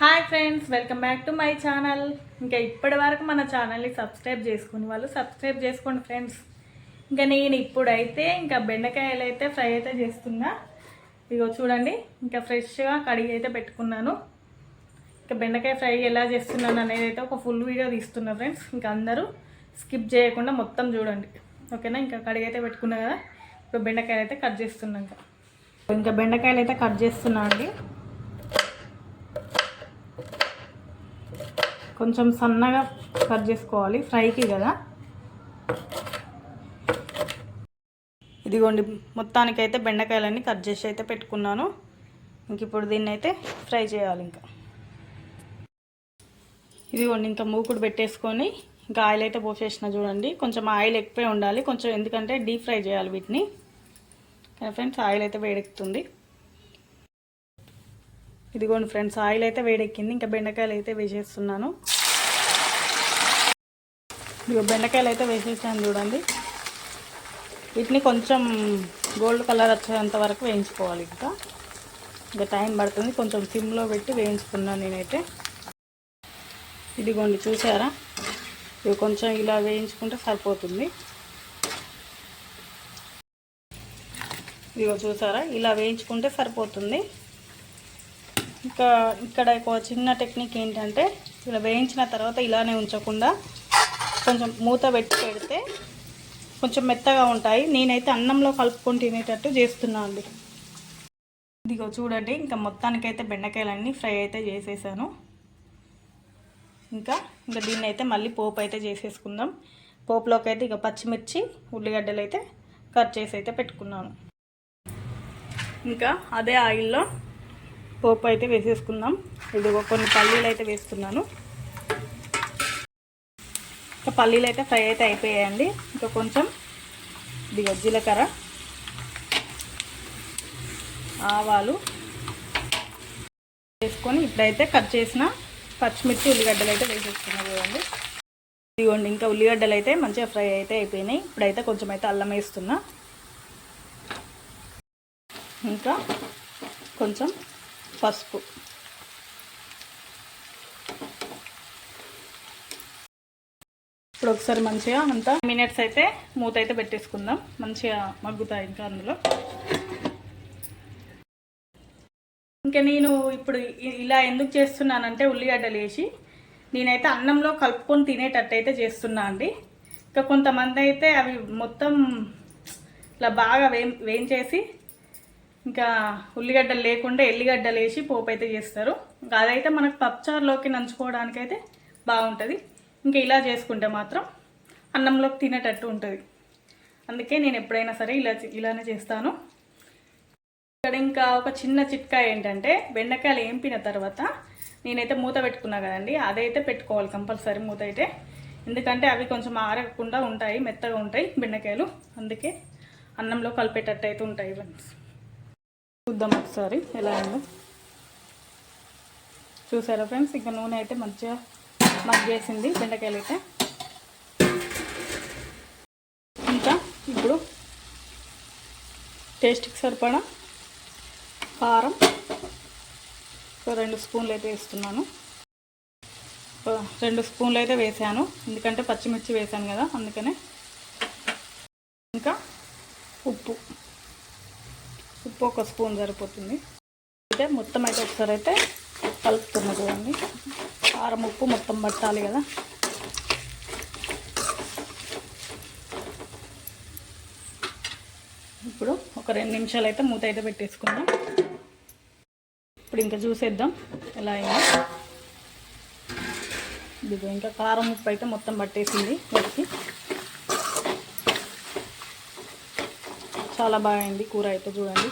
Hi friends welcome back to my channel. ఇంకా ఇప్పటి వరకు మన ఛానల్ని సబ్స్క్రైబ్ చేసుకుని వాళ్ళు సబ్స్క్రైబ్ చేసుకోండి ఫ్రెండ్స్. ఇంకా నేను ఇప్పుడైతే ఇంకా బెండకాయలు అయితే ఫ్రై అయితే చేస్తున్నా. ఇగో చూడండి ఇంకా ఫ్రెష్గా కడిగి అయితే పెట్టుకున్నాను. ఇంకా బెండకాయ ఫ్రై ఎలా చేస్తున్నాను అనేది అయితే ఒక ఫుల్ వీడియో తీస్తున్నా ఫ్రెండ్స్. ఇంకా అందరూ స్కిప్ చేయకుండా మొత్తం చూడండి. ఓకేనా? ఇంకా కడిగి అయితే పెట్టుకున్నా కదా. ఇప్పుడు బెండకాయలు అయితే కట్ చేస్తున్నాం ఇంకా. ఇంకా బెండకాయలు అయితే కట్ చేస్తున్నా అండి. కొంచెం సన్నగా కట్ చేసుకోవాలి ఫ్రైకి కదా. ఇదిగోండి మొత్తానికైతే బెండకాయలన్నీ కట్ చేసి అయితే పెట్టుకున్నాను. ఇంక ఇప్పుడు దీన్ని అయితే ఫ్రై చేయాలి ఇంకా. ఇదిగోండి ఇంకా మూకుడు పెట్టేసుకొని ఇంకా ఆయిల్ అయితే పోసేసిన చూడండి. కొంచెం ఆయిల్ ఎక్కువే ఉండాలి కొంచెం ఎందుకంటే డీప్ ఫ్రై చేయాలి వీటిని. ఫ్రెండ్స్ ఆయిల్ అయితే వేడెక్కుతుంది. ఇదిగోండి ఫ్రెండ్స్ ఆయిల్ అయితే వేడెక్కింది. ఇంకా బెండకాయలు అయితే వేసేస్తున్నాను. ఇదిగో బెండకాయలు అయితే వేసేసాను చూడండి. వీటిని కొంచెం గోల్డ్ కలర్ వచ్చేంత వరకు వేయించుకోవాలి ఇంకా. ఇంకా టైం పడుతుంది. కొంచెం సిమ్లో పెట్టి వేయించుకున్నాను నేనైతే. ఇదిగోండి చూసారా? ఇవి కొంచెం ఇలా వేయించుకుంటే సరిపోతుంది. ఇదిగో చూసారా? ఇలా వేయించుకుంటే సరిపోతుంది. ఇంకా ఇక్కడ ఒక చిన్న టెక్నిక్ ఏంటంటే ఇలా వేయించిన తర్వాత ఇలానే ఉంచకుండా కొంచెం మూత పెట్టి పెడితే కొంచెం మెత్తగా ఉంటాయి. నేనైతే అన్నంలో కలుపుకొని తినేటట్టు చేస్తున్నాను అండి. ఇదిగో చూడండి ఇంకా మొత్తానికైతే బెండకాయలన్నీ ఫ్రై అయితే చేసేసాను. ఇంకా ఇంకా దీన్ని అయితే మళ్ళీ పోపు అయితే చేసేసుకుందాం. పోపులోకి అయితే ఇక పచ్చిమిర్చి ఉల్లిగడ్డలు అయితే కట్ చేసి అయితే పెట్టుకున్నాను. ఇంకా అదే ఆయిల్లో పోపు అయితే వేసేసుకుందాం. ఇదిగో కొన్ని పల్లీలు అయితే వేసుకున్నాను ఇంకా పల్లీలు అయితే ఫ్రై అయితే అయిపోయాయండి. ఇంకా కొంచెం ఇదిగో జీలకర్ర ఆవాలు వేసుకొని ఇప్పుడైతే కట్ చేసిన పచ్చిమిర్చి ఉల్లిగడ్డలు అయితే వేసేసుకున్నాను చూడండి. ఇదిగోండి ఇంకా ఉల్లిగడ్డలు అయితే మంచిగా ఫ్రై అయితే అయిపోయినాయి. ఇప్పుడైతే కొంచెం అయితే అల్లం వేస్తున్నా. ఇంకా కొంచెం పసుపు. ఇప్పుడు ఒకసారి మంచిగా అంతా మినిట్స్ అయితే మూత అయితే పెట్టేసుకుందాం. మంచిగా మగ్గుతాయి ఇంకా అందులో. ఇంకా నేను ఇప్పుడు ఇలా ఎందుకు చేస్తున్నానంటే ఉల్లిగడ్డలు వేసి నేనైతే అన్నంలో కలుపుకొని తినేటట్టు అయితే చేస్తున్నా అండి. ఇంకా కొంతమంది అయితే అవి మొత్తం ఇలా బాగా వేం వేయించేసి ఇంకా ఉల్లిగడ్డలు లేకుండా ఎల్లిగడ్డలు వేసి పోపు అయితే చేస్తారు. ఇంకా అదైతే మనకు పప్పుచారులోకి నంచుకోవడానికి అయితే బాగుంటుంది. ఇంకా ఇలా చేసుకుంటే మాత్రం అన్నంలోకి తినేటట్టు ఉంటుంది. అందుకే నేను ఎప్పుడైనా సరే ఇలా ఇలానే చేస్తాను. ఇక్కడ ఇంకా ఒక చిన్న చిట్కా ఏంటంటే బెండకాయలు ఏంపిన తర్వాత నేనైతే మూత పెట్టుకున్నా కదండి అదైతే పెట్టుకోవాలి కంపల్సరీ మూత అయితే. ఎందుకంటే అవి కొంచెం ఆరకుండా ఉంటాయి మెత్తగా ఉంటాయి బెండకాయలు. అందుకే అన్నంలో కలిపేటట్టు అయితే ఉంటాయి ఫ్రెండ్స్ చూద్దాం ఒకసారి ఎలా ఉందో. చూసారా ఫ్రెండ్స్? ఇంకా నూనె అయితే మంచిగా మగ్గేసింది బెండకాయలు అయితే ఇంకా ఇప్పుడు టేస్ట్కి సరిపడా కారం రెండు స్పూన్లు అయితే వేస్తున్నాను రెండు స్పూన్లు అయితే వేసాను ఎందుకంటే పచ్చిమిర్చి వేసాను కదా అందుకనే. ఇంకా ఉప్పు. ఉప్పు ఒక స్పూన్ సరిపోతుంది. అయితే మొత్తం అయితే ఒకసారి అయితే కలుపుతున్నా చూడండి. కారం ఉప్పు మొత్తం పట్టాలి కదా. ఇప్పుడు ఒక రెండు నిమిషాలు అయితే మూత అయితే పెట్టేసుకుందాం. ఇప్పుడు ఇంకా చూసేద్దాం ఎలా అయిందో. ఇదిగో ఇంకా కారం ఉప్పు అయితే మొత్తం పట్టేసింది. వాటికి చాలా బాగైంది కూర అయితే చూడండి.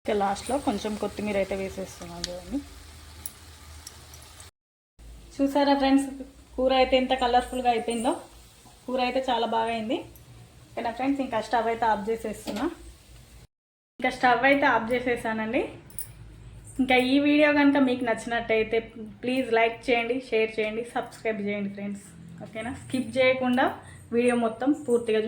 ఇంకా లాస్ట్లో కొంచెం కొత్తిమీర అయితే వేసేస్తున్నాను చూడండి. చూసారా ఫ్రెండ్స్ కూర అయితే ఎంత కలర్ఫుల్గా అయిపోయిందో? కూర అయితే చాలా బాగా అయింది. ఓకేనా ఫ్రెండ్స్ ఇంకా స్టవ్ అయితే ఆఫ్ చేసేస్తున్నా. ఇంకా స్టవ్ అయితే ఆఫ్ చేసేసానండి. ఇంకా ఈ వీడియో కనుక మీకు నచ్చినట్టయితే ప్లీజ్ లైక్ చేయండి షేర్ చేయండి సబ్స్క్రైబ్ చేయండి ఫ్రెండ్స్. ఓకేనా? స్కిప్ చేయకుండా వీడియో మొత్తం పూర్తిగా